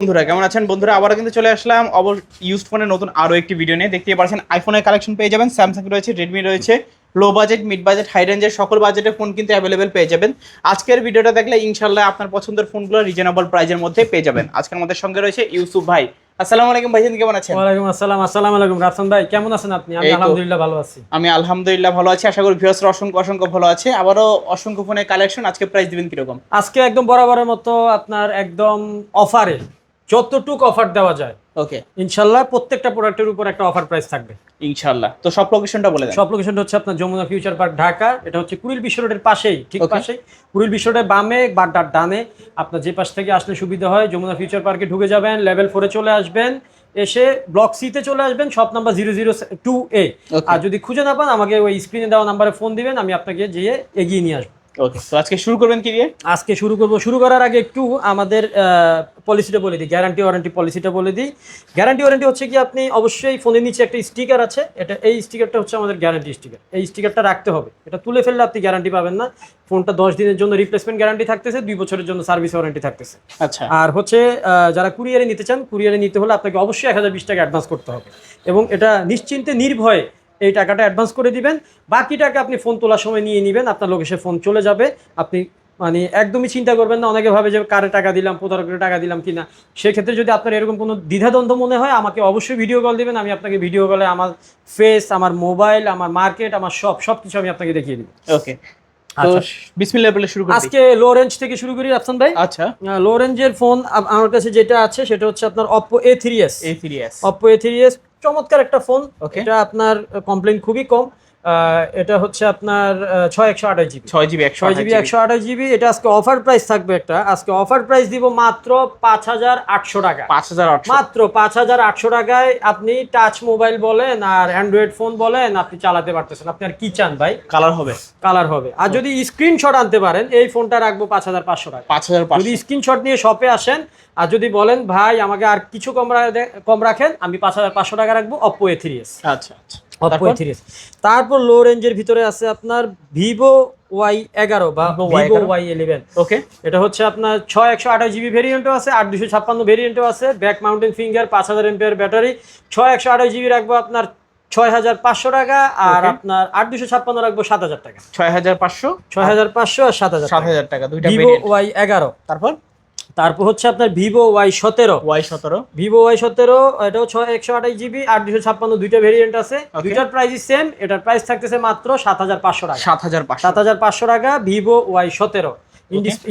বন্ধুরা কেমন আছেন? বন্ধুরা আবারও কিন্তু চলে আসলাম। অবর ইউজ ফোনের নতুন আরও একটি ভিডিও নিয়ে। দেখতে পাচ্ছেন আইফোনের কালেকশন পেয়ে যাবেন স্যামসাং রয়েছে রেডমি রয়েছে low budget mid budget high রেঞ্জের সকল বাজেটের ফোন কিন্তু অ্যাভেলেবেল পেয়ে যাবেন। আজকের ভিডিওটা দেখলে ইনশাল্লাহ আপনার পছন্দের ফোনগুলো রিজনেবল প্রাইজের মধ্যে পেয়ে যাবেন। আজকের আমাদের সঙ্গে রয়েছে ইউসুফ ভাই। আসসালামু আলাইকুম ভাইজান কেমন আছেন? ওয়ালাইকুম আসসালাম আসসালামু আলাইকুম। রাফসান ভাই কেমন আছেন আপনি? আমি আলহামদুলিল্লাহ ভালো আছি। আমি আলহামদুলিল্লাহ ভালো আছি। আশা করি ভিউয়ার্সরা অসংখ্য অসংখ্য ভালো আছে। আবারও অসংখ্য ফোনের কালেকশন আজকে প্রাইস দিবেন কীরকম? আজকে একদম বরাবরের মতো আপনার একদম অফারে যতটুক অফার দেওয়া যায়। ওকে ইনশাল্লাহ প্রত্যেকটা প্রোডাক্টের উপর একটা অফার প্রাইস থাকবে। ইনশাল্লাহ। তো সব লোকেশনটা বলে সব লোকেশনটা হচ্ছে আপনার যমুনা ফিউচার পার্ক ঢাকা। এটা হচ্ছে কুড়িল বিশ্ব রোডের পাশেই ঠিক পাশেই। কুড়িল বিশ্ব রোডের বামে বা ডানে। আপনার যে পাশ থেকে আসলে সুবিধা হয় যমুনা ফিউচার পার্কে ঢুকে যাবেন লেভেল ফোরে চলে আসবেন। এসে ব্লক সিতে চলে আসবেন shop number zero zero two A আর যদি খুঁজে না পান আমাকে ওই স্ক্রিনে দেওয়া নাম্বারে ফোন দিবেন আমি আপনাকে যেয়ে এগিয়ে নিয়ে আসব। ওকে তো আজকে শুরু করবেন কি দিয়ে? আজকে শুরু করব শুরু করার আগে একটু আমাদের পলিসিটা বলে দিই গ্যারান্টি ওয়ারেন্টি পলিসিটা বলে দিই। গ্যারান্টি ওয়ারেন্টি হচ্ছে কি আপনি অবশ্যই ফোনের নিচে একটা স্টিকার আছে এটা এই স্টিকারটা হচ্ছে আমাদের গ্যারান্টি স্টিকার এই স্টিকারটা রাখতে হবে। এটা তুলে ফেললে আপনি গ্যারান্টি পাবেন না। ফোনটা দশ দিনের জন্য রিপ্লেসমেন্ট গ্যারান্টি থাকতেছে দুই বছরের জন্য সার্ভিস ওয়ারেন্টি থাকতেছে। আচ্ছা। আর হচ্ছে যারা কুরিয়ারে নিতে চান কুরিয়ারে নিতে হলে আপনাকে অবশ্যই এক হাজার বিশ টাকা অ্যাডভান্স করতে হবে। এবং এটা নিশ্চিন্তে নির্ভয়ে এই টাকাটা অ্যাডভান্স করে দিবেন। বাকি টাকা আপনি ফোন তোলার সময় নিয়ে নেবেন আপনার লোকেশে ফোন চলে যাবে। আপনি মানে একদমই চিন্তা করবেন না অনেকে ভাবে যে কারে টাকা দিলাম প্রতারকের টাকা দিলাম কিনা। সেক্ষেত্রে যদি আপনার এরকম কোনো দ্বিধাদ্বন্দ্ব মনে হয় আমাকে অবশ্যই ভিডিও কল দেবেন আমি আপনাকে ভিডিও কলে আমার ফেস আমার মোবাইল আমার মার্কেট আমার সব সব কিছু আমি আপনাকে দেখিয়ে দিব। ওকে আচ্ছা, বিসমিল্লাহ বলে শুরু করি। আজকে লো রেঞ্জ থেকে শুরু করি লো রেঞ্জের ফোন আমার কাছে যেটা আছে সেটা হচ্ছে আপনার Oppo A3s A three A3s চমৎকার একটা ফোন. এটা আপনার কমপ্লেন খুবই কম এটা হচ্ছে আপনার ছয় একশো আঠাশ জিবি। ছয় জিবি একশো ছয় জিবি একশো আঠাশ জিবি। এটা আজকে অফার প্রাইস থাকবে একটা। আজকে অফার প্রাইস দিব মাত্র পাঁচ হাজার আটশো টাকা পাঁচ হাজার আটশো। মাত্র পাঁচ হাজার আটশো টাকায় আপনি টাচ মোবাইল বলেন আর অ্যান্ড্রয়েড ফোন বলেন আপনি চালাতে পারতেছেন। আপনি আর কি চান ভাই? কালার হবে। কালার হবে। আর যদি স্ক্রিনশট আনতে পারেন এই ফোনটা রাখব পাঁচ হাজার পাঁচশো টাকা পাঁচ হাজার যদি স্ক্রিনশট নিয়ে শপে আসেন আর যদি বলেন ভাই আমাকে আর কিছু কম কম রাখেন আমি পাঁচ হাজার পাঁচশো টাকা রাখব অপো এ থ্রি এস আচ্ছা আচ্ছা। তারপর? লো রেঞ্জের ভিতরে আছে আপনার ভিভো ওয়াই এগারো বা ভিভো ওয়াই ইলেভেন ওকে এটা হচ্ছে আপনার ছয় একশো আঠাশ জিবি ভেরিয়েন্টও আছে আট দুশো ছাপ্পান্ন ভেরিয়েন্টও আছে। ব্যাক মাউন্টেন ফিঙ্গার পাঁচ হাজার এমপিআর ব্যাটারি ছয় একশো আঠাশ জিবি রাখব আপনার ছয় হাজার পাঁচশো টাকা আর আপনার আট দুশো ছাপ্পান্ন রাখব সাত হাজার টাকা। ছয় হাজার পাঁচশো? ছয় হাজার পাঁচশো আর সাত হাজার সাত হাজার টাকা দুইটা ভিভো ওয়াই এগারো। তারপর? তারপর হচ্ছে আপনার ভিভো ওয়াই সতেরো। ওয়াই সতেরো। ভিভো ওয়াই সতেরো এটাও ছয় একশো আঠাশ জিবি আট দুশো ছাপ্পান্ন দুইটা ভেরিয়েন্ট আছে। দুইটার প্রাইস সেম এটার প্রাইস থাকতেছে মাত্র সাত হাজার পাঁচশো টাকা। সাত হাজার সাত হাজার পাঁচশো টাকা ভিভো ওয়াই সতেরো।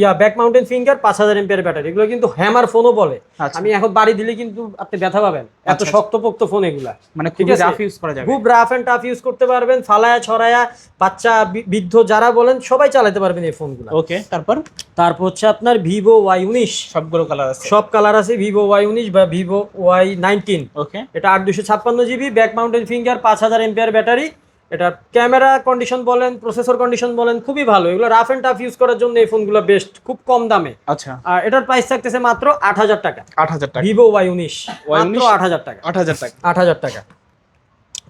ইয়া ব্যাক মাউন্টেন ফিঙ্গার পাঁচ হাজার এমপিয়ার ব্যাটারি এগুলো কিন্তু হ্যামার ফোনও বলে। আচ্ছা। আমি এখন বাড়ি দিলে কিন্তু আপনি ব্যথা পাবেন। এত আচ্ছা, শক্তপোক্ত ফোন এগুলা। মানে আছে? রাফ ইউজ করা যাবে। খুব রাফ অ্যান্ড টাফ ইউজ করতে পারবেন। ফালায়া ছড়ায়া বাচ্চা বৃদ্ধ যারা বলেন সবাই চালাতে পারবেন এই ফোনগুলো ওকে তারপর? তারপর হচ্ছে আপনার ভিভো ওয়াই উনিশ। সবগুলো কালার আছে। সব কালার আছে ভিভো ওয়াই উনিশ বা ভিভো ওয়াই নাইনটিন ওকে এটা আট দুশো ছাপ্পান্ন জিবি ব্যাক মাউন্টেন ফিঙ্গার পাঁচ হাজার এমপিআর ব্যাটারি এটা ক্যামেরা কন্ডিশন বলেন প্রসেসর কন্ডিশন বলেন খুবই ভালো। এগুলো রাফ অ্যান্ড টাফ ইউজ করার জন্য এই ফোনগুলো বেস্ট খুব কম দামে। আচ্ছা। আর এটার প্রাইস থাকতেছে মাত্র আট হাজার টাকা। আট হাজার টাকা। ভিভো ওয়াই উনিশ মাত্র Y19? আট হাজার টাকা। আট হাজার টাকা। আট হাজার টাকা।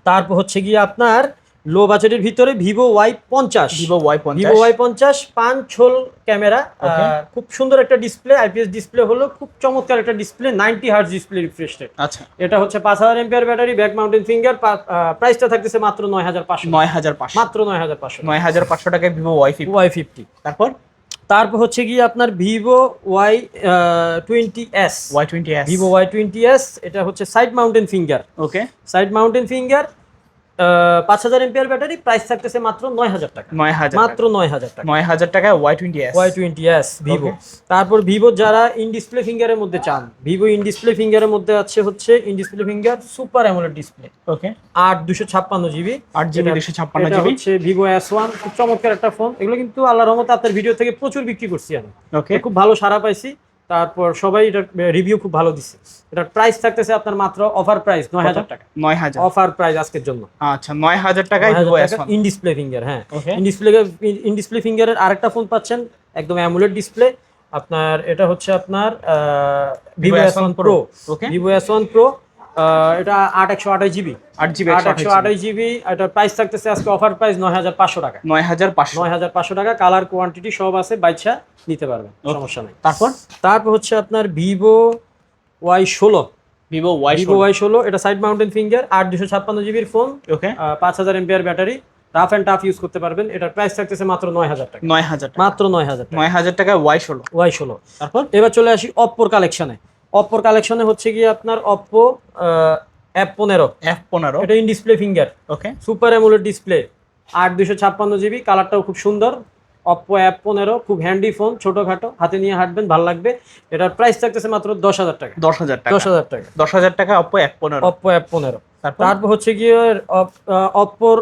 তারপর হচ্ছে গিয়ে আপনার লো বাজেটের ভিতরে ভিভো ওয়াই পঞ্চাশ। ভিভো ওয়াই ভিভো ওয়াই পঞ্চাশ পাঁচ ছোল ক্যামেরা খুব সুন্দর একটা ডিসপ্লে আইপিএস ডিসপ্লে হলো খুব চমৎকার একটা display ninety hertz display refresh rate আচ্ছা। এটা হচ্ছে পাঁচ হাজার ampere battery back mountain finger প্রাইসটা থাকতেছে মাত্র নয় হাজার পাঁচশো। নয় হাজার পাঁচশো। মাত্র নয় হাজার পাঁচশো নয় হাজার পাঁচশো টাকায় Vivo Y fifty. Y fifty. তারপর? তারপর হচ্ছে গিয়ে আপনার Vivo Y twenty S Y twenty S Vivo Y twenty S এটা হচ্ছে side mountain finger okay. Side mountain finger পাঁচ হাজার এমপিআর ব্যাটারি প্রাইস থাকতেছে মাত্র নয় হাজার টাকা। নয় হাজার মাত্র নয় হাজার টাকা। নয় হাজার টাকায় Y twenty Y twenty S Vivo তারপর ভিভো যারা ইন ডিসপ্লে ফিঙ্গারের মধ্যে চান ভিভো ইন ডিসপ্লে ফিঙ্গারের মধ্যে আছে হচ্ছে in display finger super AMOLED display okay আট দুশো ছাপ্পান্ন জিবি। আট জিবি দুশো ছাপ্পান্ন জিবি। হচ্ছে ভিভো এস ওয়ান খুব চমৎকার একটা ফোন এগুলো কিন্তু আল্লাহ রহমতে আপনার ভিডিও থেকে প্রচুর বিক্রি করছি আমি। ওকে খুব ভালো সারা পাইছি। তারপর সবাই এটা রিভিউ খুব ভালো দিচ্ছে এটার প্রাইস থাকতেছে আপনার মাত্র অফার প্রাইস নয় হাজার টাকা। নয় হাজার। অফার প্রাইস আজকের জন্য। আচ্ছা নয় হাজার টাকায় দিব এখন ইন ডিসপ্লে ফিঙ্গার হ্যাঁ. ইন ডিসপ্লে ইন ডিসপ্লে ফিঙ্গারের আরেকটা ফোন পাচ্ছেন একদম অ্যামুলেট ডিসপ্লে আপনার এটা হচ্ছে আপনার Vivo S one pro okay Vivo S one pro এটা আট একশো আঠাশ জিবি। আট জিবি আট একশো আঠাশ জিবি এটার প্রাইস থাকতেছে আজকে অফার প্রাইস নয় হাজার পাঁচশো টাকা। নয় হাজার পাঁচশো। নয় হাজার পাঁচশো টাকা কালার কোয়ান্টিটি সব আছে বাইচ্ছা নিতে পারবেন সমস্যা নেই। তারপর? তারপর হচ্ছে আপনার ভিভো ওয়াই ষোলো। ভিভো ওয়াই ভিভো ওয়াই ষোলো এটা সাইড মাউন্টেন ফিঙ্গার আট দুশো ছাপ্পান্ন জিবির ফোন ওকে পাঁচ হাজার ampere battery rough and tough use করতে পারবেন। এটার প্রাইস থাকতেছে মাত্র নয় হাজার টাকা। নয় হাজার মাত্র নয় হাজার নয় হাজার টাকা ওয়াই ষোলো। ওয়াই ষোলো। তারপর? এবার চলে আসি অপ্পোর কালেকশনে অপ্পোর কালেকশনে হচ্ছে কি আপনার অপ্পো অ্যাপ পনেরো। এফ পনেরো। এটা in display finger okay super AMOLED display আট দুশো ছাপ্পান্ন জিবি কালারটাও খুব সুন্দর। অপ্পো অ্যাপ পনেরো খুব হ্যান্ডি ফোন ছোটোখাটো। হাতে নিয়ে হাঁটবেন ভালো লাগবে। এটার প্রাইস থাকতেছে মাত্র দশ হাজার টাকা। দশ হাজার টাকা। দশ হাজার টাকা। দশ হাজার টাকা অপো অ্যাপ পনেরো। অপ্পো অ্যাপ পনেরো। তারপর? হচ্ছে গিয়ে অপ্পোর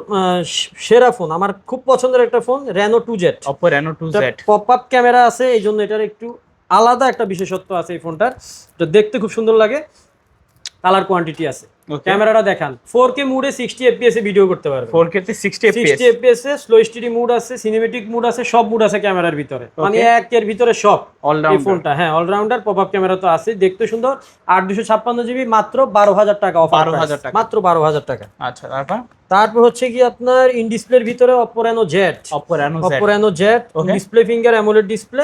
সেরা ফোন আমার খুব পছন্দের একটা phone Reno two Z Oppo Reno two Z pop up camera আছে এই জন্য এটার একটু আলাদা একটা বিশেষত্ব আছে এই ফোনটার তো দেখতে খুব সুন্দর লাগে। কালার কোয়ান্টিটি আছে। ক্যামেরাটা দেখান। ফোর কে মুডে সিক্সটি এফপিএস এ ভিডিও করতে পারবে four K sixty sixty FPS এ স্লো স্টিডি মুড আছে সিনেমেটিক মুড আছে সব মুড আছে ক্যামেরার ভিতরে। মানে এক একের ভিতরে সব এই ফোনটা হ্যাঁ অলরাউন্ডার পপ আপ ক্যামেরা তো আছে দেখতে সুন্দর। আট দুশো ছাপ্পান্ন জিবি মাত্র বারো হাজার টাকা অফার 12,000 টাকা। মাত্র বারো হাজার টাকা। আচ্ছা তারপর? তারপর হচ্ছে কি আপনার ইন ডিসপ্লের ভিতরে Oppo Reno Z Oppo Reno Z Oppo Reno Z Okay. Display finger AMOLED display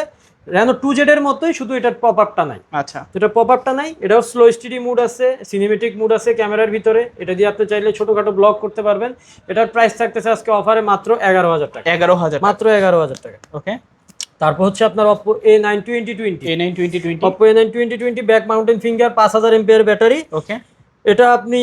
Reno two Z এর মতোই শুধু এটার পপ আপটা নাই। আচ্ছা। এটা পপ আপটা নাই এটাও স্লো স্টিডি মুড আছে সিনেমেটিক মুড আছে ক্যামেরার ভিতরে। এটা দিয়ে আপনি চাইলে ছোটখাটো ব্লগ করতে পারবেন। এটার প্রাইস থাকতেছে আজকে অফারে মাত্র এগারো হাজার টাকা। এগারো হাজার মাত্র এগারো হাজার টাকা। ওকে তারপর হচ্ছে আপনার Oppo A nine twenty twenty A nine twenty twenty Oppo A nine twenty twenty back mountain finger পাঁচ হাজার এমপিয়ার ব্যাটারি। ওকে এটা আপনি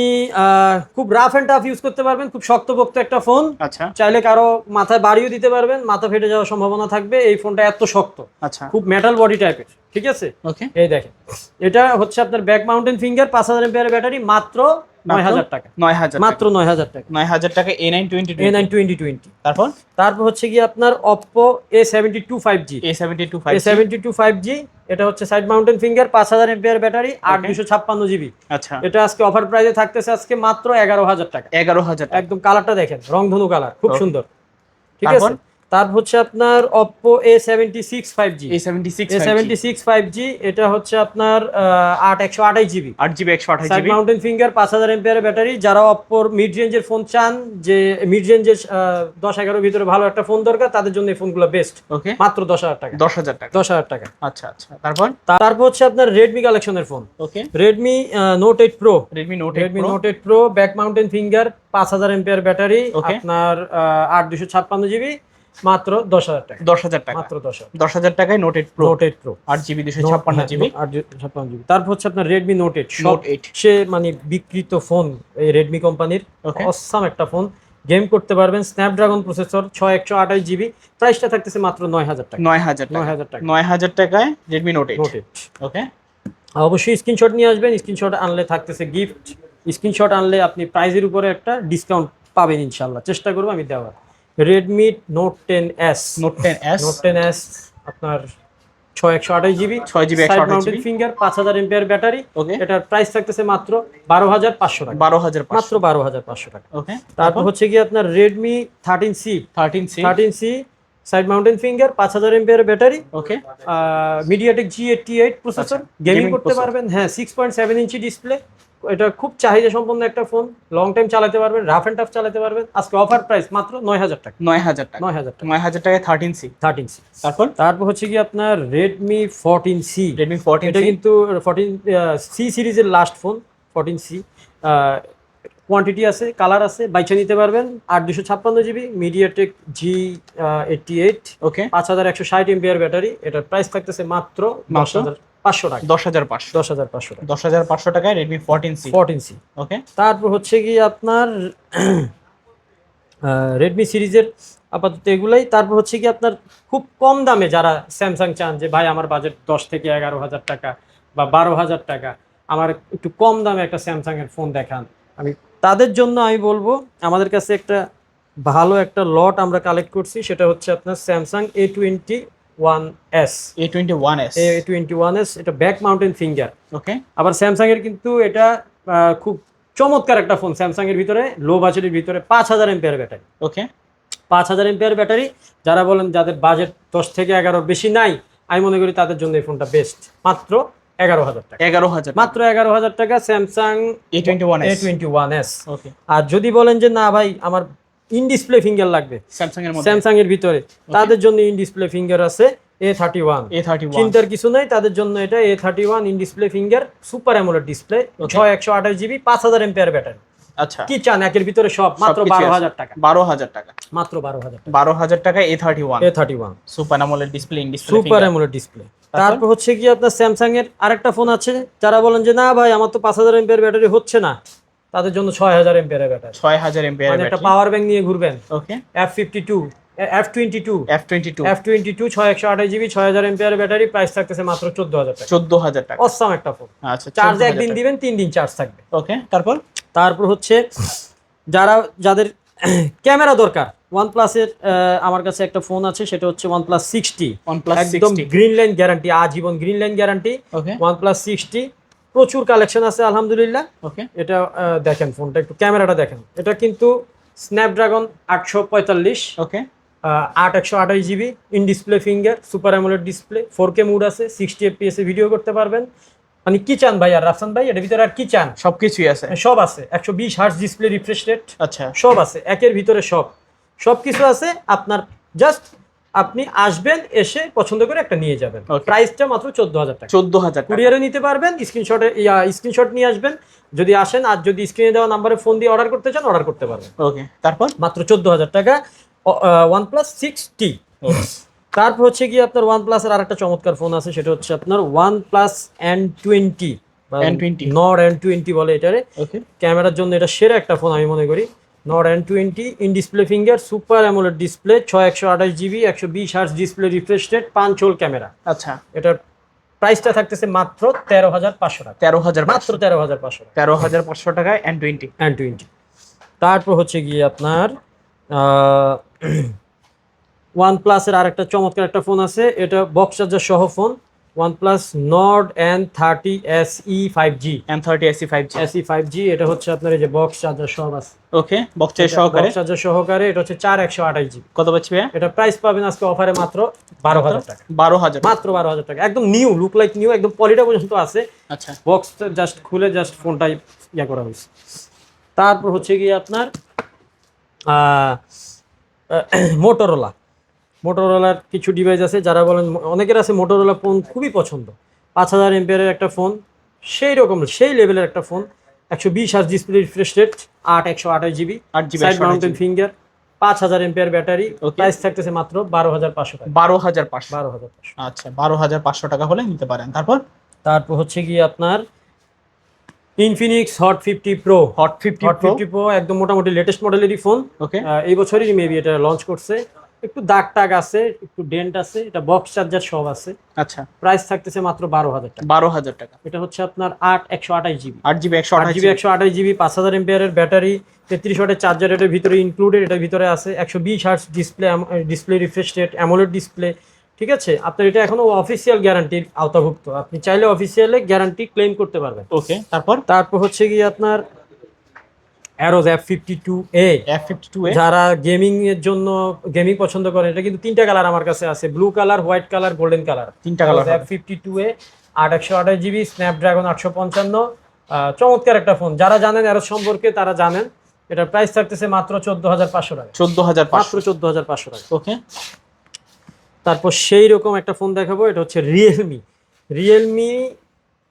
খুব রাফ অ্যান্ড টাফ ইউজ করতে পারবেন খুব শক্তপোক্ত একটা ফোন আচ্ছা। চাইলে কারও মাথায় বাড়িও দিতে পারবেন মাথা ফেটে যাওয়ার সম্ভাবনা থাকবে এই ফোনটা এত শক্ত। আচ্ছা। খুব মেটাল বডি টাইপের ঠিক আছে? ওকে এই দেখেন এটা হচ্ছে আপনার ব্যাক মাউন্টেন ফিঙ্গার পাঁচ হাজার ব্যাটারি মাত্র নয় হাজার টাকা। নয় হাজার মাত্র নয় হাজার টাকা। নয় হাজার টাকা A nine twenty A nine twenty twenty তারপর? তারপর হচ্ছে কি আপনার Oppo A seventy two five G A seventy two A five seventy two five G এটা হচ্ছে সাইড মাউন্টেন ফিঙ্গার পাঁচ হাজার এমপিয়ার ব্যাটারি আট Okay. দুশো ছাপ্পান্ন জিবি আচ্ছা। এটা আজকে অফার প্রাইসে থাকতেছে আজকে মাত্র এগারো হাজার টাকা। এগারো হাজার টাকা। একদম কালারটা দেখেন রংধনু কালার খুব সুন্দর। ঠিক আছে? তারপর হচ্ছে আপনার seventy six seventy six five G এটা হচ্ছে আপনার আহ, আট একশো আঠাশ জিবি আট জিবি একশো আঠাশ জিবি মাউন্টেন ফিঙ্গার পাঁচ হাজার এমপিয়ার ব্যাটারি যারা অপ্পোর মিড রেঞ্জের ফোন চান যে মিড রেঞ্জের দশ এগারোর ভিতরে ভালো একটা ফোন দরকার তাদের জন্য এই ফোনগুলো বেস্ট ওকে মাত্র দশ হাজার টাকা। দশ হাজার টাকা। দশ হাজার টাকা। আচ্ছা আচ্ছা। তারপর? তারপর হচ্ছে আপনার রেডমি কালেকশনের phone okay Redmi note eight pro Redmi note eight Redmi note eight pro back mountain finger পাঁচ হাজার এমপিয়ার ব্যাটারি. আপনার আট দুশো ছাপ্পান্ন জিবি মাত্র দশ হাজার টাকা। দশ হাজার টাকা। মাত্র দশ হাজার। দশ হাজার টাকায় note eight pro note eight pro আট জিবি দুশো ছাপ্পান্ন জিবি আট ছাপ্পান্ন জিবি তারপর হচ্ছে আপনার Redmi note eight note eight সে মানে বিকৃত ফোন এই রেডমি কোম্পানির. অসাম একটা ফোন গেম করতে পারবেন। স্ন্যাপড্রাগন প্রসেসর ছয় একশো আঠাশ জিবি প্রাইসটা থাকতেছে মাত্র নয় হাজার টাকা। নয় হাজার নয় হাজার টাকা। নয় হাজার টাকায় Redmi note eight note eight okay অবশ্যই স্ক্রিনশট নিয়ে আসবেন। স্ক্রিনশট আনলে থাকতেছে গিফট স্ক্রিনশট আনলে আপনি প্রাইজের উপরে একটা ডিসকাউন্ট পাবেন ইনশাল্লাহ চেষ্টা করব আমি দেওয়ার। Redmi note ten S note ten S note ten S আপনার ছয় একশো আঠাশ জিবি ছয় জিবি একশো জিবি ফিঙ্গার পাঁচ হাজার এমপিয়ার ব্যাটারি ওকে এটার প্রাইস থাকতেছে মাত্র বারো হাজার পাঁচশো টাকা। বারো হাজার মাত্র বারো হাজার পাঁচশো টাকা। ওকে তারপর হচ্ছে কি আপনার Redmi thirteen C thirteen C thirteen C side mountain finger পাঁচ হাজার ampere battery okay MediaTek G eighty eight processor gaming করতে পারবেন। হ্যাঁ six point seven inch display এটা খুব চাহিদা সম্পন্ন একটা ফোন লং টাইম চালাতে পারবেন রাফ অ্যান্ড টাফ চালাতে পারবেন। আজকে অফার প্রাইস মাত্র নয় হাজার টাকা। নয় হাজার টাকা। নয় হাজার টাকা। নয় হাজার টাকায় থার্টিন সি থার্টিন সি তারপর? তারপর হচ্ছে কি আপনার Redmi fourteen C Redmi fourteen এটা কিন্তু ফোরটিন সি সিরিজের last phone fourteen C quantity আছে কালার আছে বাইচে নিতে পারবেন। আট দুশো ছাপ্পান্ন GB MediaTek G eighty eight okay পাঁচ হাজার একশো ষাট এমপিআর ব্যাটারি। এটার প্রাইস থাকতেছে মাত্র? দশ? হাজার পাঁচশো টাকা। দশ হাজার পাঁচশো। দশ হাজার পাঁচশো টাকা। দশ হাজার পাঁচশো টাকায় Redmi fourteen C fourteen C okay তারপর হচ্ছে কি আপনার রেডমি সিরিজের আপাতত এগুলাই। তারপর হচ্ছে কি আপনার খুব কম দামে যারা স্যামসাং চান যে ভাই আমার বাজেট দশ থেকে এগারো হাজার টাকা বা বারো হাজার টাকা আমার একটু কম দামে একটা স্যামসাং এর ফোন দেখান। আমি তাদের জন্য আমি বলব আমাদের কাছে একটা ভালো একটা লট আমরা কালেক্ট করছি সেটা হচ্ছে আপনার Samsung A twenty one S A twenty one S A twenty one S এটা ব্যাক মাউন্টেন ফিঙ্গার ওকে আবার স্যামসাং এর কিন্তু এটা খুব চমৎকার একটা ফোন স্যামসাং এর ভিতরে লো বাজেটের ভিতরে পাঁচ হাজার এমপিয়ার ব্যাটারি ওকে পাঁচ হাজার এমপিয়ার ব্যাটারি যারা বলেন যাদের বাজেট দশ থেকে এগারোর বেশি নাই আমি মনে করি তাদের জন্য এই ফোনটা বেস্ট মাত্র এগারো হাজার টাকা। এগারো হাজার মাত্র এগারো হাজার টাকা Samsung A twenty one A twenty one S okay আর যদি বলেন যে না ভাই আমার ইন ডিসপ্লে ফিঙ্গার লাগবে। স্যামসাং এর মধ্যে। স্যামসাং এর ভিতরে তাদের জন্য ইন ডিসপ্লে ফিঙ্গার আছে A thirty one A thirty চিন্তার কিছু নাই তাদের জন্য এটা A thirty one in display finger super AMOLED display ছয় একশো আঠাশ জিবি পাঁচ হাজার এমপিআর ব্যাটারি আচ্ছা। কি চান? একের ভিতরে সব মাত্র বারো হাজার টাকা। বারো হাজার টাকা। মাত্র বারো হাজার বারো হাজার টাকা A thirty one A thirty one super আমলের ডিসপ্লে সুপার অ্যামোলেড ডিসপ্লে তারপর? হচ্ছে কি আপনার স্যামসাং এর আরেকটা ফোন আছে যারা বলেন যে না ভাই আমার তো পাঁচ হাজার এমপিআর ব্যাটারি হচ্ছে না। তাদের জন্য ছয় হাজার এমপিআর ব্যাটারি ছয় হাজার এমপিআর মানে একটা পাওয়ার ব্যাংক নিয়ে ঘুরবেন। Okay F fifty two F twenty two F twenty two F twenty two ছয় একশো আঠাশ জিবি ছয় হাজার এমপিআর ব্যাটারি প্রাইস থাকতেছে মাত্র চোদ্দ হাজার টাকা। চোদ্দ হাজার টাকা। অসাম একটা ফোন আচ্ছা চার্জ একদিন দিবেন তিন দিন চার্জ থাকবে। ওকে তারপর? তারপর হচ্ছে যারা যাদের ক্যামেরা দরকার ওয়ান প্লাসের আমার কাছে একটা ফোন আছে সেটা হচ্ছে ওয়ান প্লাস সিক্সটি একদম গ্রিন লাইন গ্যারান্টি আজীবন green line guarantee okay one plus sixty প্রচুর কালেকশন আছে আলহামদুলিল্লাহ। ওকে এটা দেখেন ফোনটা একটু ক্যামেরাটা দেখেন। এটা কিন্তু স্ন্যাপড্রাগন আটশো পঁয়তাল্লিশ ওকে আট একশো আঠাশ GB in display finger super AMOLED display four K mode আছে সিক্সটি এফপিএস এ ভিডিও করতে পারবেন। মানে কি চান ভাই আর রাফসান ভাই? এটার ভিতরে আর কি চান? সবকিছুই আছে। সব আছে একশো বিশ হার্স ডিসপ্লে রিফ্রেশ রেট আচ্ছা। সব আছে একের ভিতরে সব। সব কিছু আছে আপনার জাস্ট আপনি আসবেন এসে পছন্দ করে একটা নিয়ে যাবেন। প্রাইসটা মাত্র চোদ্দ হাজার টাকা। চোদ্দ হাজার কুরিয়ারে নিতে পারবেন স্ক্রিনশটে স্ক্রিনশট নিয়ে আসবেন। যদি আসেন আর যদি স্ক্রিনে দেওয়া নাম্বারে ফোন দিয়ে অর্ডার করতে চান অর্ডার করতে পারবেন। ওকে তারপর? মাত্র চোদ্দ হাজার টাকা। ওয়ান প্লাস সিক্স টি তারপর হচ্ছে কি আপনার ওয়ান প্লাসের আরেকটা চমৎকার ফোন আছে সেটা হচ্ছে আপনার one plus N twenty N20 নর এন টোয়েন্টি বলে এটারে। ওকে ক্যামেরার জন্য এটা সেরা একটা ফোন আমি মনে করি। Nord N twenty in display finger super AMOLED display ছয় একশো আঠাশ জিবি একশো বিশ হার্স ডিসপ্লে রিফ্রেশ রেট পাঁচ হোল ক্যামেরা আচ্ছা। এটার প্রাইসটা থাকতেছে মাত্র তেরো হাজার পাঁচশো টাকা। তেরো হাজার মাত্র তেরো হাজার পাঁচশো তেরো হাজার পাঁচশো টাকায় এন টোয়েন্টি এন টোয়েন্টি তারপর হচ্ছে গিয়ে আপনার ওয়ান প্লাসের আরেকটা চমৎকার একটা ফোন আছে এটা বক্স চার্জার সহ phone G N thirty AC five G S E five G এটা হচ্ছে আপনার এই যে বক্স চার্জার সহ আছে ওকে বক্সের সহকারে? চার্জার সহকারে এটা হচ্ছে চার একশো আঠাশ জিবি কত পাচ্ছি ভাইয়া? এটা প্রাইস পাবেন আজকে অফারে মাত্র বারো হাজার টাকা। বারো হাজার মাত্র বারো হাজার টাকা। একদম নিউ লুক লাইক নিউ একদম পলিটা পর্যন্ত আছে। আচ্ছা। বক্স জাস্ট খুলে জাস্ট ফোনটাই ইয়া করা হয়েছে। তারপর হচ্ছে গিয়ে আপনার মোটরোলা মোটরোলার কিছু ডিভাইস আছে যারা বলেন অনেকের আছে মোটরোলা ফোন খুবই পছন্দ। পাঁচ হাজার এমপিয়ারের একটা ফোন সেই রকম সেই লেভেলের একটা ফোন একশো বিশ হাজার ডিসপ্লে রিফ্রেশ রেট আট একশো আঠাশ জিবি আট জিবি মাউন্টেন ফিঙ্গার পাঁচ হাজার এমপিয়ার ব্যাটারি. প্রাইস থাকতেছে মাত্র বারো হাজার পাঁচশো টাকা। বারো হাজার পাঁচশো। বারো হাজার পাঁচশো। আচ্ছা বারো হাজার পাঁচশো টাকা হলে নিতে পারেন। তারপর? তারপর হচ্ছে গিয়ে আপনার Infinix hot fifty pro hot fifty hot fifty pro একদম মোটামুটি লেটেস্ট মডেলেরই ফোন ওকে এই বছরই মেবি এটা লঞ্চ করছে। একটু দাগ টাগ আছে একটু ডেন্ট আছে এটা বক্স চার্জার সব আছে। আচ্ছা। প্রাইস থাকতেছে মাত্র বারো হাজার টাকা। বারো হাজার টাকা। এটা হচ্ছে আপনার আট একশো আঠাশ জিবি। আট জিবি একশো আট জিবি একশো আঠাশ জিবি পাঁচ হাজার এমপিয়ারের ব্যাটারি তেত্রিশ ওয়াটের চার্জার এটার ভিতরে ইনক্লুডেড এটার ভিতরে আছে একশো বিশ hertz display display refresh rate AMOLED display ঠিক আছে? আপনার এটা এখনও অফিসিয়াল গ্যারান্টির আওতাভুক্ত। আপনি চাইলে অফিসিয়ালে গ্যারান্টি ক্লেম করতে পারবেন। ওকে তারপর তারপর হচ্ছে গিয়ে আপনার Arrows F fifty two A F fifty two যারা গেমিং এর জন্য গেমিং পছন্দ করেন এটা কিন্তু তিনটা কালার আমার কাছে আছে। Blue colour white colour golden colour তিনটা colour F fifty two A আট একশো আঠাশ জিবি স্ন্যাপড্রাগন আটশো পঞ্চান্ন। চমৎকার একটা ফোন যারা জানেন এর সম্পর্কে তারা জানেন এটার প্রাইস থাকতেছে মাত্র চোদ্দ হাজার পাঁচশো টাকা। চোদ্দ হাজার মাত্র চোদ্দ হাজার পাঁচশো টাকা। ওকে। তারপর সেই রকম একটা ফোন দেখাবো এটা হচ্ছে Realme Realme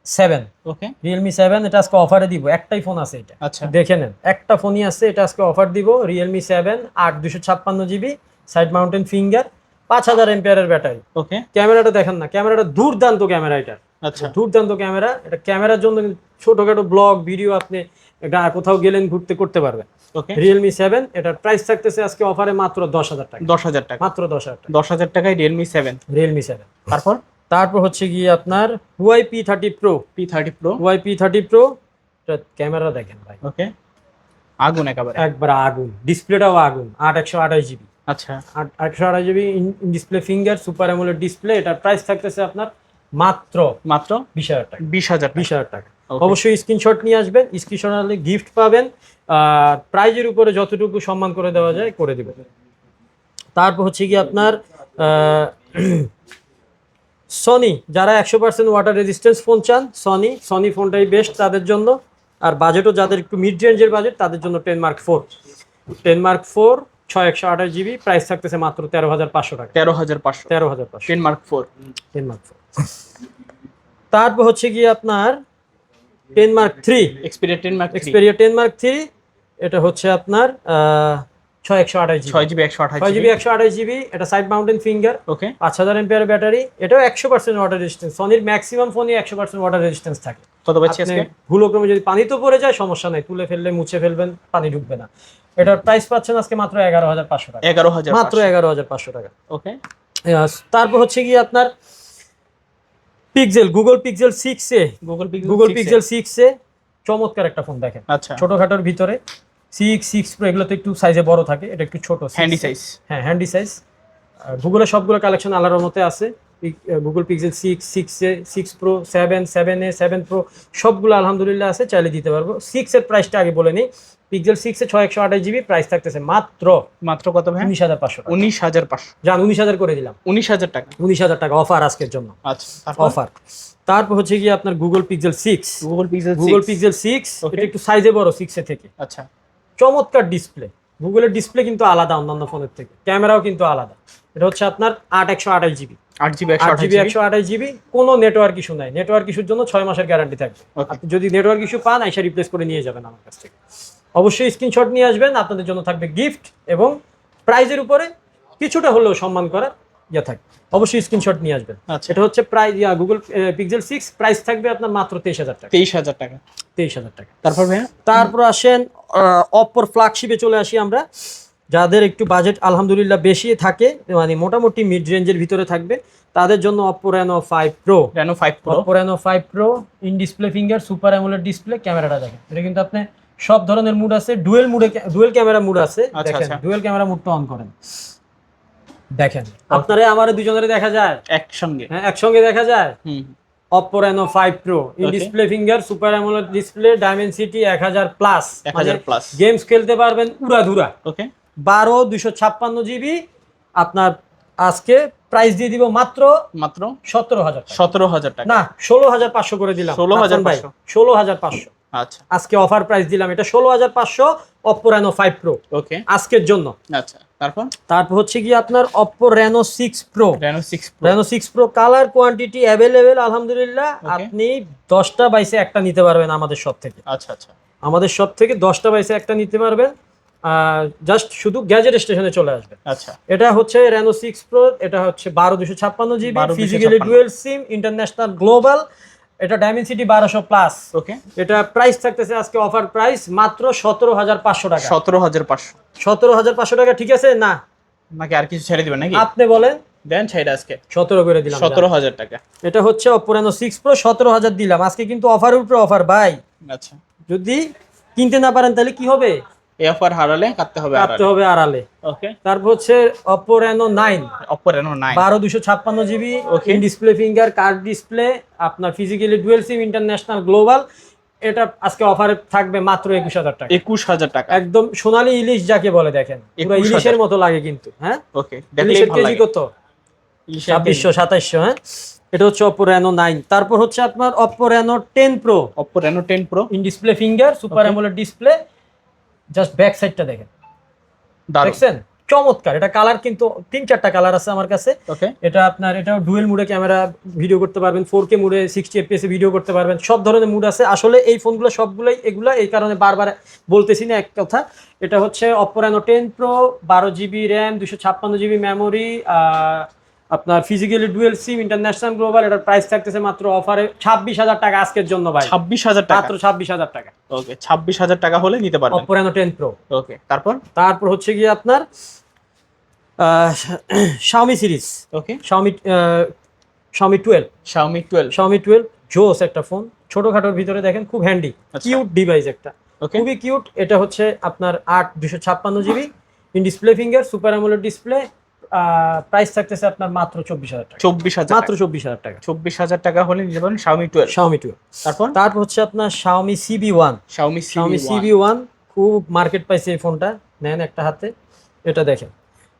seven okay Realme seven এটা আজকে অফারে দিব। একটাই ফোন আছে এটা। আচ্ছা। দেখে নেন। একটা ফোনই আছে এটা আজকে অফার দিব। রিয়েলমি সেভেন আট দুশো ছাপ্পান্ন জিবি সাইড মাউন্টেন ফিঙ্গার পাঁচ হাজার এমপিয়ারের ব্যাটারি ওকে ক্যামেরাটা দেখেন না ক্যামেরাটা দুর্দান্ত ক্যামেরা এটা। আচ্ছা। দুর্দান্ত ক্যামেরা এটা ক্যামেরার জন্য ছোটখাটো ব্লগ ভিডিও আপনি গা- কোথাও গেলেন ঘুরতে করতে পারবেন। ওকে রিয়েলমি সেভেন এটার প্রাইস থাকতেছে আজকে অফারে মাত্র দশ হাজার টাকা। দশ হাজার টাকা। মাত্র দশ হাজার টাকা। দশ হাজার টাকায় রিয়েলমি সেভেন রিয়েলমি সেভেন তারপর? তারপর হচ্ছে গিয়ে আপনার Huawei P thirty pro P thirty pro Huawei P thirty pro camera দেখেন ভাই। ওকে। আগুন একেবারে। একবার আগুন। ডিসপ্লেটাও আগুন আট একশো আঠাশ জিবি। আচ্ছা। আট একশো আঠাশ GB display finger super AMOLED display এটার প্রাইস থাকতেছে আপনার মাত্র মাত্র বিশ হাজার টাকা। বিশ হাজার বিশ হাজার টাকা। অবশ্যই স্ক্রিনশট নিয়ে আসবেন স্ক্রিনশট আনলে গিফট পাবেন। আর প্রাইজের উপরে যতটুকু সম্মান করে দেওয়া যায় করে দেবে তারপর হচ্ছে কি আপনার সনি যারা একশো পার্সেন্ট ওয়াটার রেজিস্ট্যান্স ফোন চান সনি সনি ফোনটাই বেস্ট তাদের জন্য। আর বাজেটও যাদের একটু মিড রেঞ্জের বাজেট তাদের জন্য ten mark four ten mark four ছয় একশো আঠাশ জিবি প্রাইস থাকতেছে মাত্র তেরো হাজার পাঁচশো টাকা। তেরো হাজার পাঁচশো। তেরো হাজার পাঁচশো। Ten mark four ten mark four তারপর হচ্ছে গিয়ে আপনার ten mark three Xperia ten mark Xperia ten mark three এটা হচ্ছে আপনার ছয় একশো আঠাশ ছয় জিবি একশো আঠাশ ছয় জিবি। একশো আঠাশ জিবি এটা সাইড মাউন্টেন ফিঙ্গার। ওকে। পাঁচ হাজার এমপিয়ার ব্যাটারি এটাও একশো পার্সেন্ট ওয়াটার রেজিস্ট্যান্স সনির ম্যাক্সিমাম ফোনই একশো পার্সেন্ট ওয়াটার রেজিস্ট্যান্স থাকে। কত পাচ্ছি আজকে? ভুলক্রমে যদি পানি তো পড়ে যায় সমস্যা নাই। তুলে ফেললে মুছে ফেলবেন পানি ঢুকবে না। এটার প্রাইস পাচ্ছেন আজকে মাত্র এগারো হাজার পাঁচশো টাকা। এগারো হাজার মাত্র এগারো হাজার পাঁচশো টাকা। ওকে। তারপর হচ্ছে গিয়ে আপনার Pixel Google Pixel six A Google Google Pixel six A চমৎকার একটা ফোন দেখেন। আচ্ছা। ছোটখাটোর ভিতরে। সিক্স সিক্স প্রো এগুলো তো একটু সাইজে বড় থাকে এটা একটু ছোট হ্যান্ডি সাইজ হ্যাঁ হ্যান্ডি সাইজ গুগলের সবগুলো কালেকশন আলাদার মতে আছে। Google Pixel six six A six pro seven seven A seven pro সবগুলো আলহামদুলিল্লাহ আছে চাইলে দিতে পারব। সিক্স এর প্রাইসটা আগে বলে নিই। পিক্সেল সিক্স এ ছয় একশো আঠাশ জিবি প্রাইস থাকতেছে মাত্র মাত্র কত ভাই? উনিশ হাজার পাঁচশো উনিশ হাজার পাঁচশো। যান উনিশ হাজার করে দিলাম। উনিশ হাজার টাকা। উনিশ হাজার টাকা অফার আজকের জন্য। আচ্ছা অফার তারপর হচ্ছে গিয়ে আপনার Google Pixel six Google Pixel Google Pixel six. এটা একটু সাইজে বড় সিক্স এ থেকে। আচ্ছা। চমৎকার ডিসপ্লে গুগলের ডিসপ্লে কিন্তু আলাদা অন্যান্য ফোনের থেকে। ক্যামেরাও কিন্তু আলাদা। এটা হচ্ছে আপনার আট একশো আঠাশ জিবি আট জিবি আট জিবি একশো আঠাশ জিবি কোনো নেটওয়ার্ক ইস্যু নাই। নেটওয়ার্ক ইস্যুর জন্য ছয় মাসের গ্যারান্টি থাকবে। আপনি যদি নেটওয়ার্ক ইস্যু পান আইসা রিপ্লেস করে নিয়ে যাবেন আমার কাছ থেকে। অবশ্যই স্ক্রিনশট নিয়ে আসবেন। আপনাদের জন্য থাকবে গিফট এবং প্রাইজের উপরে কিছুটা হলেও সম্মান করার ইয়ে থাকবে অবশ্যই স্ক্রিনশট নিয়ে আসবেন। আচ্ছা। এটা হচ্ছে প্রাইস ইয়া গুগল পিক্সেল সিক্স প্রাইস থাকবে আপনার মাত্র তেইশ হাজার টাকা। তেইশ হাজার টাকা। তেইশ হাজার টাকা। তারপর ভাইয়া? তারপর আসেন অপ্পোর ফ্ল্যাগশিপে চলে আসি আমরা। যাদের একটু বাজেট আলহামদুলিল্লাহ বেশি থাকে মানে মোটামুটি মিড রেঞ্জের ভিতরে থাকবে তাদের জন্য Oppo Reno five pro Reno five pro Oppo Reno five pro in display finger super AMOLED display ক্যামেরাটা দেখেন। এটা কিন্তু আপনি সব ধরনের মুড আছে ডুয়েল মুডে ডুয়েল ক্যামেরা মুড আছে আচ্ছা, দেখেন। ডুয়েল ক্যামেরা মুডটা অন করেন। দেখেন। আপনারা আমার দুজনের দেখা যায়? একসঙ্গে। হ্যাঁ একসঙ্গে দেখা যায়? হুম। Oppo Reno five pro in display finger super AMOLED display Dimensity এক হাজার প্লাস এক হাজার প্লাস গেমস খেলতে পারবেন উড়াধুরা। ওকে বারো দুশো ছাপ্পান্ন জিবি আপনার আজকে প্রাইস দিয়ে দিব মাত্র মাত্র? সতেরো হাজার সতেরো হাজার টাকা। না ষোলো হাজার পাঁচশো করে দিলাম। 16,500 ষোলো হাজার পাঁচশো। আচ্ছা। আজকে অফার প্রাইস দিলাম এটা ষোলো হাজার পাঁচশো Oppo Reno five pro okay আজকের জন্য। আচ্ছা তারপর? তারপর হচ্ছে কি আপনার Oppo Reno six pro Reno six Reno six pro colour quantity available আলহামদুলিল্লাহ। আপনি দশটা বাইসে একটা নিতে পারবেন আমাদের সব থেকে। আচ্ছা আচ্ছা। আমাদের সব থেকে দশটা বাইসে একটা নিতে পারবেন। জাস্ট শুধু গ্যাজেট স্টেশনে চলে আসবেন। আচ্ছা। এটা হচ্ছে রেনো সিক্স প্রো এটা হচ্ছে বারো দুশো ছাপ্পান্ন GB 12 physically 256 dual SIM international global এটা ডায়মেনসিটি বারোশো প্লাস ওকে এটা প্রাইস থাকতেছে আজকে অফার প্রাইস মাত্র সতেরো হাজার পাঁচশো টাকা। সতেরো হাজার পাঁচশো। সতেরো হাজার পাঁচশো টাকা ঠিক আছে? না। নাকি আর কিছু ছেড়ে দিবেন নাকি? আপনি বলেন। দেন ছেড়ে আজকে। সতেরো করে দিলাম। সতেরো হাজার টাকা। এটা হচ্ছে অপো রেনো সিক্স প্রো সতেরো হাজার দিলাম। আজকে কিন্তু অফারের উপরে অফার ভাই। আচ্ছা। যদি কিনতে না পারেন তাহলে কি হবে? এই অফার হারালে কাটতে হবে কাটতে হবে আড়ালে। ওকে তারপর হচ্ছে নাইন অপো রেনো নাইন বারো দুশো ছাপ্পান্ন GB Okay. Display finger card display আপনার physically dual SIM international global এটা আজকে অফারে থাকবে মাত্র একুশ হাজার টাকা। একুশ হাজার টাকা। একদম সোনালী ইলিশ যাকে বলে দেখেন। পুরো ইলিশের মতো লাগে কিন্তু হ্যাঁ? ওকে ইলিশের কেজি কত? ছাব্বিশশো সাতাইশশো হ্যাঁ? এটা হচ্ছে অপো রেনো নাইন তারপর হচ্ছে আপনার Oppo Reno ten pro Oppo Reno ten pro in display finger super. AMOLED display just back সাইডটা দেখেন দেখছেন? চমৎকার। এটা কালার কিন্তু তিন চারটা কালার আছে আমার কাছে। এটা আপনার এটা ডুয়েল মুডে ক্যামেরা ভিডিও করতে পারবেন ফোর কে মুডে সিক্সটি এফপিএস ভিডিও করতে পারবেন সব ধরনের মুড আছে। আসলে এই ফোনগুলো সবগুলোই এগুলো এই কারণে বারবার বলতেছি না এক কথা। এটা হচ্ছে অপো রেনো টেন প্রো বারো জিবি র্যাম দুশো ছাপ্পান্ন জিবি মেমোরি আপনার physically dual SIM international global এটার প্রাইস থাকতেছে মাত্র অফারে ছাব্বিশ হাজার টাকা আজকের জন্য ভাই। ছাব্বিশ হাজার টাকা? মাত্র ছাব্বিশ হাজার টাকা। ওকে ছাব্বিশ হাজার টাকা হলে নিতে পারবেন। Oppo Reno ten pro okay তারপর? তারপর হচ্ছে গিয়ে আপনার Xiaomi series okay. Xiaomi Xiaomi twelve Xiaomi twelve Xiaomi twelve জোস একটা ফোন ছোটখাটোর ভিতরে দেখেন খুব হ্যান্ডি। কিউট ডিভাইস একটা। ওকে। খুবই কিউট এটা হচ্ছে আপনার আট দুশো ছাপ্পান্ন GB in display finger super AMOLED display price থাকতেছে আপনার মাত্র চব্বিশ হাজার টাকা। চব্বিশ হাজার মাত্র চব্বিশ হাজার টাকা। চব্বিশ হাজার টাকা হলে নিতে পারেন শাওমি টুয়েলভ শাওমি টুয়েলভ তারপর? তারপর হচ্ছে আপনার Xiaomi Civi one Xiaomi Xiaomi Civi one খুব মার্কেট পাইছে এই ফোনটা নেন একটা হাতে। এটা দেখেন।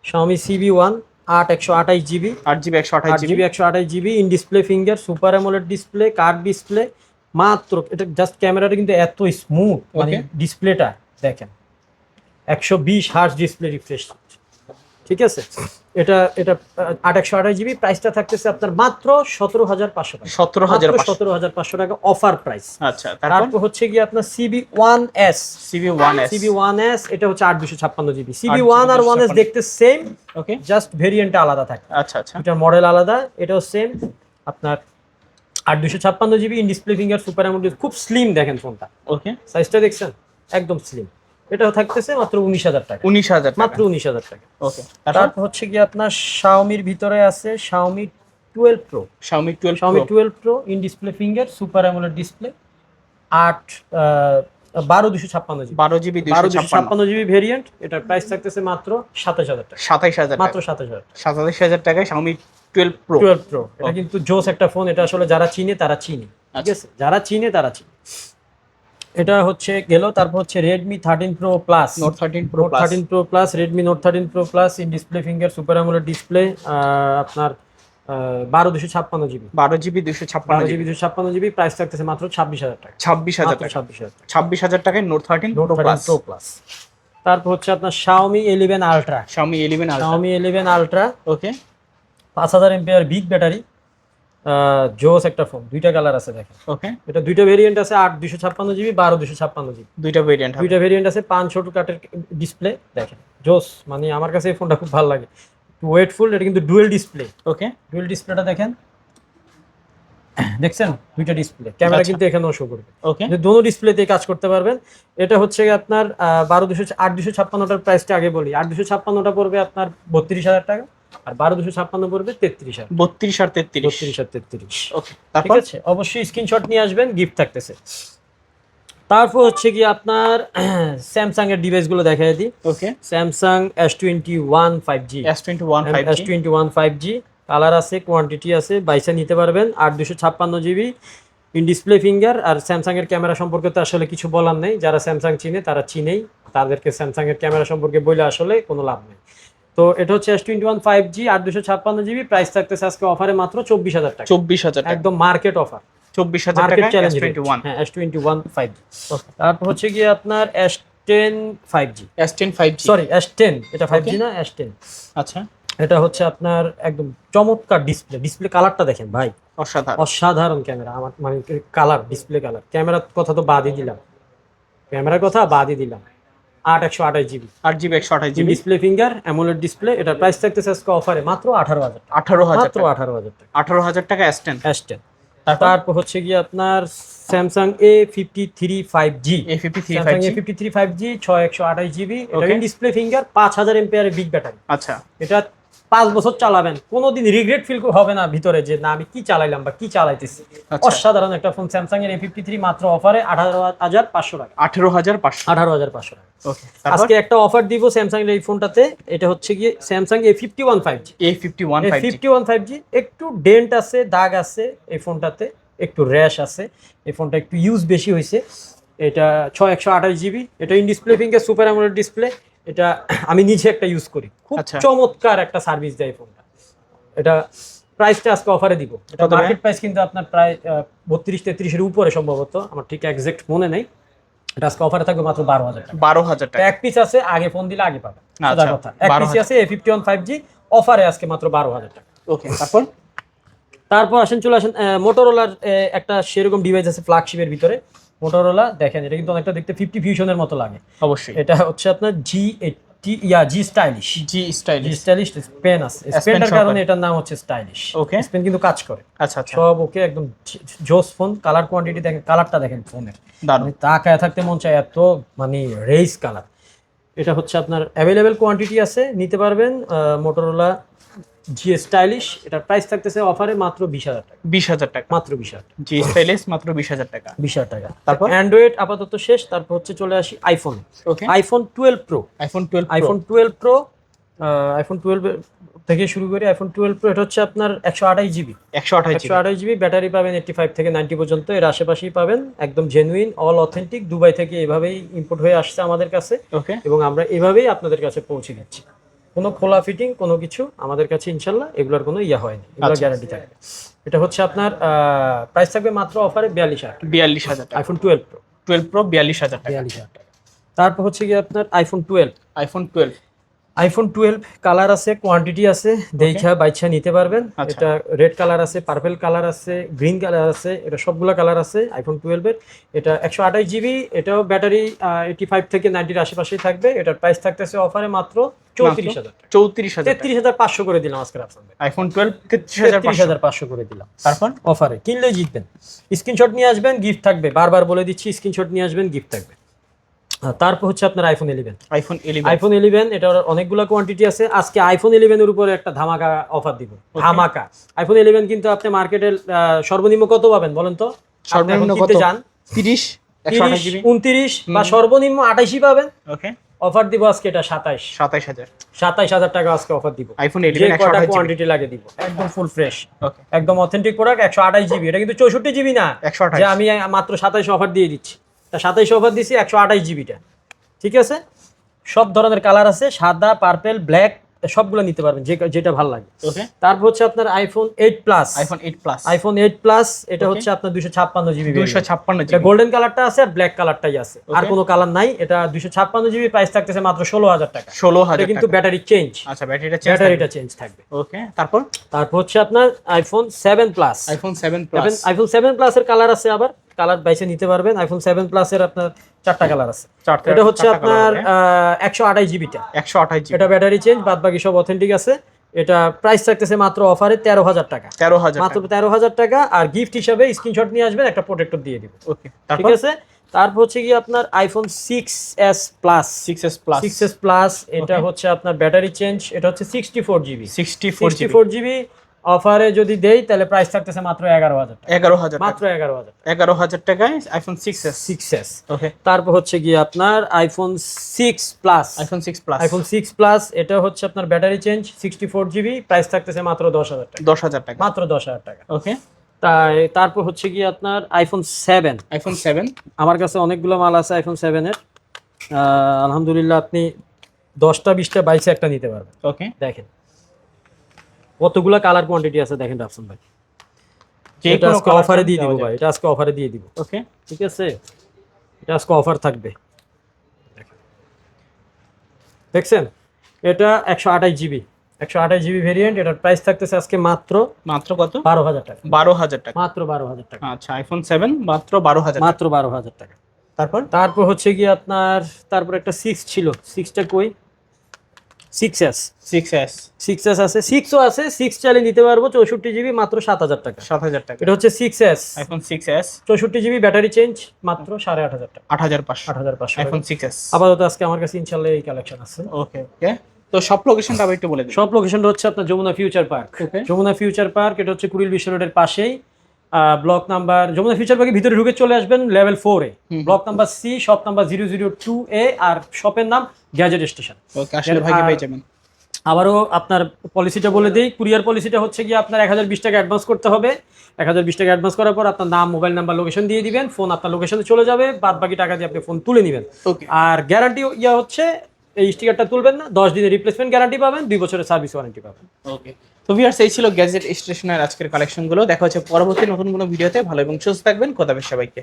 শাওমি সিবি ওয়ান আট একশো আঠাইশ জিবি আট জিবি একশো আঠাশ জিবি জিবি একশো আঠাশ GB in display finger super AMOLED display card display মাত্র এটা জাস্ট ক্যামেরাটা কিন্তু এত স্মুথ মানে ডিসপ্লেটা দেখেন। একশো বিশ হার্স ডিসপ্লে রিফ্রেশ ঠিক আছে? এটা এটা আট একশো আঠাশ জিবি। প্রাইসটা থাকতেছে আপনার মাত্র সতেরো হাজার পাঁচশো টাকা। সতেরো হাজার সতেরো হাজার পাঁচশো টাকা অফার প্রাইস আচ্ছা তারপর? হচ্ছে গিয়ে আপনার Civi one S Civi one S Civi one S এটা হচ্ছে আট দুশো ছাপ্পান্ন জিবি। সিবি 8 ওয়ান আর ওয়ান এস দেখতে সেম ওকে জাস্ট ভেরিয়েন্টটা আলাদা থাকে। আচ্ছা আচ্ছা। এটার মডেল আলাদা এটাও সেম আপনার আট দুশো ছাপ্পান্ন GB in display finger super AMOLED খুব স্লিম দেখেন ফোনটা ওকে সাইজটা দেখছেন? একদম স্লিম এটাও থাকতেছে মাত্র উনিশ হাজার টাকা। উনিশ হাজার মাত্র উনিশ হাজার টাকা। ওকে। তারপর? হচ্ছে কি আপনার শাওমির ভিতরে আছে Xiaomi twelve pro Xiaomi twelve Xiaomi twelve pro in display finger super AMOLED display আট বারো দুশো ছাপ্পান্ন জিবি। বারো জিবি বারো দুশো ছাপ্পান্ন। জিবি ভেরিয়েন্ট এটার প্রাইস থাকতেছে মাত্র সাতাশ হাজার টাকা। সাতাইশ হাজার মাত্র সাতাশ হাজার সাতাইশ হাজার টাকায় Xiaomi twelve pro twelve pro এটা কিন্তু জোস একটা ফোন এটা আসলে যারা চিনে তারা চিনে। ঠিক আচ্ছা। আছে? যারা চিনে তারা চিনে। এটা হচ্ছে গেল তারপর হচ্ছে Redmi thirteen pro plus note thirteen pro thirteen pro plus Redmi note thirteen pro plus in display finger super AMOLED display আপনার বারো দুশো ছাপ্পান্ন জিবি। বারো জিবি দুশো ছাপ্পান্ন জিবি দুশো ছাপ্পান্ন জিবি প্রাইস থাকতেছে মাত্র ছাব্বিশ হাজার টাকা। ছাব্বিশ হাজার টাকা। ছাব্বিশ হাজার ছাব্বিশ হাজার টাকায় note thirteen note pro plus pro plus তারপর হচ্ছে আপনার Xiaomi eleven ultra Xiaomi eleven Xiaomi eleven ultra okay পাঁচ হাজার এমপিআর বিগ ব্যাটারি জোস একটা ফোন দুইটা কালার আছে দেখেন। ওকে এটা দুইটা ভেরিয়েন্ট আছে আট দুশো ছাপ্পান্ন জিবি বারো দুশো ছাপ্পান্ন জিবি দুইটা ভেরিয়েন্ট দুইটা ভেরিয়েন্ট আছে পাঁচ ছোট কাটের ডিসপ্লে দেখেন। জোস মানে আমার কাছে এই ফোনটা খুব ভালো লাগে। ওয়েটফুল এটা কিন্তু ডুয়েল ডিসপ্লে ওকে ডুয়েল ডিসপ্লেটা দেখেন। দেখছেন? দুইটা ডিসপ্লে ক্যামেরা আচ্ছা। কিন্তু এখানেও শো করবে। ওকে দোনো ডিসপ্লেতে কাজ করতে পারবেন। এটা হচ্ছে আপনার বারো দুশো আট দুশো ছাপ্পান্নটার প্রাইসটা আগে বলি। আট দুশো ছাপ্পান্নটা পড়বে আপনার বত্রিশ হাজার টাকা। আর বারো দুশো ছাপ্পান্ন পড়বে তেত্রিশ হাজার বত্রিশ আর তেত্রিশ। বত্রিশ আর তেত্রিশ। ওকে ঠিক আছে? অবশ্যই স্ক্রিনশট নিয়ে আসবেন গিফট থাকতেছে। তারপর হচ্ছে কি আপনার স্যামসাং এর ডিভাইসগুলো দেখাই দিই। Okay. Samsung S twenty one five G S twenty one five S twenty one five G colour আছে কোয়ান্টিটি আছে বাইসে নিতে পারবেন আট দুশো ছাপ্পান্ন জিবি ইন ডিসপ্লে ফিঙ্গার আর স্যামসাং এর ক্যামেরা সম্পর্কে তো আসলে কিছু বলার নেই। যারা স্যামসাং চিনে তারা চিনেই। তাদেরকে স্যামসাং এর ক্যামেরা সম্পর্কে বলে আসলে কোনো লাভ নেই। তো এটা হচ্ছে S twenty one five G আট দুশো ছাপ্পান্ন জিবি প্রাইস থাকতেছে আজকে অফারে মাত্র চব্বিশ হাজার টাকা। চব্বিশ হাজার একদম মার্কেট অফার চব্বিশ হাজার মার্কেট চ্যালেঞ্জ হ্যাঁ S twenty one five G তারপর হচ্ছে গিয়ে আপনার S ten five G S ten five G sorry S ten এটা ফাইভ জি না এস টেন আচ্ছা। এটা হচ্ছে আপনার একদম চমৎকার ডিসপ্লে ডিসপ্লে কালারটা দেখেন ভাই। অসাধারণ। অসাধারণ ক্যামেরা আমার মানে কালার ডিসপ্লে কালার ক্যামেরার কথা তো বাদই দিলাম। ক্যামেরার কথা বাদই দিলাম। আট একশো আঠাশ জিবি। আট জিবি একশো আঠাশ GB. Display finger AMOLED display এটার প্রাইস থাকতেছে আজকে অফারে মাত্র আঠারো হাজার আঠারো হাজার মাত্র আঠারো হাজার টাকা। আঠারো হাজার টাকা অ্যাস্টেন এস টেন তারপর হচ্ছে গিয়ে আপনার Samsung A fifty three five G A fifty three five A fifty three five G ছয় একশো আঠাশ জিবি। ডিসপ্লে ফিঙ্গার পাঁচ হাজার এমপিআর বিগ ব্যাটারি আচ্ছা। এটা পাঁচ বছর চালাবেন কোনোদিন রিগ্রেট ফিল হবে না ভিতরে যে না আমি কি চালাইলাম বা কি চালাইতেছি? আচ্ছা। অসাধারণ একটা ফোন স্যামসাং এর এ ফিফটি থ্রি মাত্র অফারে আঠারো হাজার পাঁচশো টাকা। আঠেরো হাজার পাঁচশো। আঠারো হাজার পাঁচশো টাকা। আজকে একটা অফার দিব স্যামসাং এর এই ফোনটাতে এটা হচ্ছে গিয়ে Samsung A fifty one five G A fifty one fifty one five G একটু ডেন্ট আছে দাগ আছে এই ফোনটাতে একটু র্যাশ আছে এই ফোনটা একটু ইউজ বেশি হয়েছে এটা ছয় একশো আঠাশ জিবি এটা in display finger super AMOLED display এটা আমি নিজে একটা ইউজ করি। খুব আচ্ছা। চমৎকার একটা সার্ভিস দেয় ফোনটা এটা প্রাইসটা আজকে অফারে দিব। এটা মার্কেট প্রাইস কিন্তু আপনার প্রায় বত্রিশ তেত্রিশের উপরে সম্ভবত। আমার ঠিক একজ্যাক্ট মনে নেই। এটা আজকে অফারে থাকবে মাত্র বারো হাজার টাকা। বারো হাজার টাকা। এক পিস আছে আগে ফোন দিলে আগে সোজা আচ্ছা, কথা। এক পিস আছে A fifty one five G অফারে আজকে মাত্র বারো হাজার টাকা। ওকে তারপর? তারপর আসেন চলে আসেন মোটোরোলার একটা সেরকম ডিভাইস আছে ফ্ল্যাগশিপের ভিতরে। মোটরোলা দেখেন এটা কিন্তু অনেকটা দেখতে ফিফটি ফিউশনের মতো লাগে। অবশ্যই। এটা হচ্ছে আপনার জি এইটটি ইয়া G stylish G stylish stylish Spain আছে। স্পেনটার কারণে এটার নাম হচ্ছে স্টাইলিশ ওকে স্পেন কিন্তু কাজ করে। আচ্ছা আচ্ছা। সব ওকে একদম জোস ফোন কালার কোয়ান্টিটি দেখেন কালারটা দেখেন ফোনের। দারুণ। মানে তাকায় থাকতে মন চায় এত মানে রেস কালার এটা হচ্ছে আপনার অ্যাভেলেবেল কোয়ান্টিটি আছে নিতে পারবেন মোটরোলা জি স্টাইলিশ এটার প্রাইস থাকতেছে অফারে মাত্র বিশ হাজার টাকা। বিশ হাজার টাকা। মাত্র বিশ হাজার জি স্টাইলিশ মাত্র বিশ হাজার টাকা। বিশ হাজার টাকা। তারপর? অ্যান্ড্রয়েড আপাতত শেষ তারপর হচ্ছে চলে আসি iPhone okay iPhone twelve pro iPhone twelve iPhone twelve pro iPhone twelve থেকে শুরু করি আইফোন টুয়েলভ প্রো এটা হচ্ছে আপনার একশো আঠাশ জিবি একশো আঠাশ একশো আঠাশ জিবি ব্যাটারি পাবেন এইটটি ফাইভ থেকে নাইনটি পর্যন্ত এর আশেপাশেই পাবেন একদম জেনুইন অল অথেন্টিক দুবাই থেকে এভাবেই ইম্পোর্ট হয়ে আসছে আমাদের কাছে। ওকে এবং আমরা এভাবেই আপনাদের কাছে পৌঁছে দিচ্ছি। কোনো খোলা ফিটিং কোনো কিছু আমাদের কাছে ইনশাল্লাহ এগুলোর কোনো ইয়া হয়নি এগুলোর আচ্ছা। গ্যারান্টি থাকে। এটা হচ্ছে আপনার প্রাইস থাকবে মাত্র অফারে বিয়াল্লিশ হাজার বিয়াল্লিশ হাজার iPhone twelve pro twelve pro বিয়াল্লিশ হাজার বিয়াল্লিশ হাজার টাকা। তারপর হচ্ছে গিয়ে আপনার iPhone twelve iPhone twelve iPhone twelve colour আছে কোয়ান্টিটি আছে দেখা বাইছা নিতে পারবেন। আচ্ছা। এটা রেড কালার আছে পার্পেল কালার আছে গ্রিন কালার আছে এটা সবগুলো কালার আছে আইফোন টুয়েলভের এটা একশো আঠাশ জিবি এটাও ব্যাটারি এইটি ফাইভ থেকে নাইনটির আশেপাশেই থাকবে। এটার প্রাইস থাকতেছে অফারে মাত্র চৌত্রিশ হাজার চৌত্রিশ হাজার তেত্রিশ হাজার পাঁচশো করে দিলাম আজকের আপনাদের আইফোন টুয়েলভ তেত্রিশ হাজার পাঁচশো। করে দিলাম। তারপর? অফারে কিনলে জিতবেন। স্ক্রিনশট নিয়ে আসবেন গিফট থাকবে। বারবার বলে দিচ্ছি স্ক্রিনশট নিয়ে আসবেন গিফট থাকবে। তারপর হচ্ছে আপনার iPhone eleven iPhone eleven iPhone eleven এটার অনেকগুলো কোয়ান্টিটি আছে। আজকে আইফোন ইলেভেনের উপরে একটা ধামাকা অফার দিব। ধামাকা। আইফোন ইলেভেন কিন্তু আপনি মার্কেটের সর্বনিম্ন কত পাবেন বলেন তো? সর্বনিম্ন কত? যান। তিরিশ উনত্রিশ বা সর্বনিম্ন আঠাশই পাবেন। ওকে অফার দিব আজকে এটা সাতাইশ। সাতাইশ হাজার। সাতাইশ হাজার টাকা আজকে অফার দিব। আইফোন যে কটা কোয়ান্টিটি লাগে দিব? একদম ফুল ফ্রেশ একদম অথেন্টিক প্রোডাক্ট একশো আঠাশ জিবি এটা কিন্তু চৌষট্টি জিবি না। একশো আঠাশ। যে আমি মাত্র সাতাইশ অফার দিয়ে দিচ্ছি। তা সাতাইশ অফার দিচ্ছি একশো আঠাশ জিবিটা ঠিক আছে? সব ধরনের কালার আছে সাদা পার্পেল ব্ল্যাক সবগুলো নিতে পারবেন যেটা ভালো লাগে। ওকে তারপর হচ্ছে আপনার iPhone eight plus iPhone eight plus iPhone eight plus এটা হচ্ছে আপনার দুশো ছাপ্পান্ন জিবি দুইশো ছাপ্পান্ন জিবি গোল্ডেন কালারটা আছে আর ব্ল্যাক কালারটাই আছে। আর কোনো কালার নাই এটা দুশো ছাপ্পান্ন জিবি প্রাইস থাকতেছে মাত্র ষোলো হাজার টাকা। ষোলো হাজার কিন্তু ব্যাটারি চেঞ্জ আচ্ছা ব্যাটারিটা চেঞ্জ ব্যাটারিটা চেঞ্জ থাকবে। ওকে তারপর? তারপর হচ্ছে আপনার iPhone seven plus iPhone seven plus iPhone seven প্লাসের কালার আছে আবার। কালার বাইসে নিতে পারবেন আইফোন সেভেন প্লাস এর আপনার চারটা কালার আছে। এটা হচ্ছে আপনার একশো আঠাশ জিবিটা একশো আঠাশ এটা ব্যাটারি চেঞ্জ বাদ বাকি সব অথেন্টিক আছে। এটা প্রাইস থাকতেছে মাত্র অফারে তেরো হাজার টাকা। তেরো হাজার মাত্র তেরো হাজার টাকা আর গিফট হিসাবে স্ক্রিনশট নিয়ে আসবেন একটা প্রোটেক্টর দিয়ে দিবেন ওকে ঠিক আছে? তারপর হচ্ছে কি আপনার iPhone six S plus six S plus six S plus এটা হচ্ছে আপনার ব্যাটারি চেঞ্জ এটা হচ্ছে sixty four GB sixty four sixty four GB অফারে যদি দেই তাহলে প্রাইস থাকতেছে মাত্র এগারো হাজার টাকা। এগারো হাজার মাত্র এগারো হাজার এগারো হাজার টাকায় iPhone six S six S okay তারপর হচ্ছে গিয়ে আপনার iPhone six plus iPhone six plus iPhone six plus এটা হচ্ছে আপনার battery change sixty four GB price থাকতেছে মাত্র দশ হাজার টাকা। দশ হাজার টাকা। মাত্র দশ হাজার টাকা। ওকে তাই তারপর হচ্ছে গিয়ে আপনার আইফোন সেভেন আইফোন সেভেন আমার কাছে অনেকগুলো মাল আছে আইফোন সেভেনের আলহামদুলিল্লাহ আপনি দশটা বিশটা বাইশে একটা নিতে পারবেন। ওকে দেখেন। কতগুলো কালার কোয়ান্টিটি আছে দেখেন রাফসান ভাই? এটা আজকে অফারে দিয়ে দিব ভাই এটা আজকে অফারে দিয়ে দিব। ওকে ঠিক আছে? এটা আজকে অফার থাকবে। দেখছেন? এটা একশো আঠাশ জিবি একশো আঠাশ জিবি ভেরিয়েন্ট এটার প্রাইস থাকতেছে আজকে মাত্র মাত্র কত? বারো হাজার টাকা। বারো হাজার টাকা। মাত্র বারো হাজার টাকা। আচ্ছা আইফোন সেভেন মাত্র বারো হাজার মাত্র বারো হাজার টাকা। তারপর? তারপর হচ্ছে কি আপনার তারপর একটা সিক্স ছিল। সিক্সটা কই? Six S six S six S আছে সিক্সও আছে সিক্স চাইলে নিতে পারব চৌষট্টি জিবি মাত্র সাত হাজার টাকা। সাত হাজার টাকা। এটা হচ্ছে six S iPhone six S চৌষট্টি জিবি ব্যাটারি চেঞ্জ মাত্র সাড়ে আট হাজার টাকা। আট হাজার পাঁচশো। আট হাজার পাঁচশো। সিক্স এস আপাতত আজকে আমার কাছে ইনশাল্লাহ এই কালেকশন আছে। ওকে ওকে তো সব লোকেশনটা একটু বলে সব লোকেশনটা হচ্ছে আপনার Jamuna Future Park. Jamuna Future Park এটা হচ্ছে কুড়িল বিশ্ব রোডের পাশেই। ব্লক নাম্বার যমুনা ফিউচার পার্কের ভিতরে ঢুকে চলে আসবেন লেভেল ফোরে block number C shop number zero zero two A আর শপের নাম গ্যাজেট স্টেশন আবারও আপনার পলিসিটা বলে দিই কুরিয়ার পলিসিটা হচ্ছে গিয়ে আপনার এক হাজার বিশ টাকা অ্যাডভান্স করতে হবে। এক হাজার বিশ টাকা অ্যাডভান্স করার পর আপনার নাম মোবাইল নাম্বার লোকেশন দিয়ে দিবেন ফোন আপনার লোকেশনে চলে যাবে বাদ বাকি টাকা দিয়ে আপনি ফোন তুলে নেবেন। আর গ্যারান্টি ইয়া হচ্ছে এই স্টিকারটা তুলবেন না দশ দিনের রিপ্লেসমেন্ট গ্যারান্টি পাবেন দুই বছরের সার্ভিস ওয়ারেন্টি পাবেন। ওকে তো ভিউয়ার্স এই ছিল গ্যাজেট স্টেশনের আজকের কালেকশনগুলো দেখা হচ্ছে পরবর্তী নতুন কোনো ভিডিওতে ভালো এবং সুস্থ থাকবেন। খোদাবেশ সবাইকে।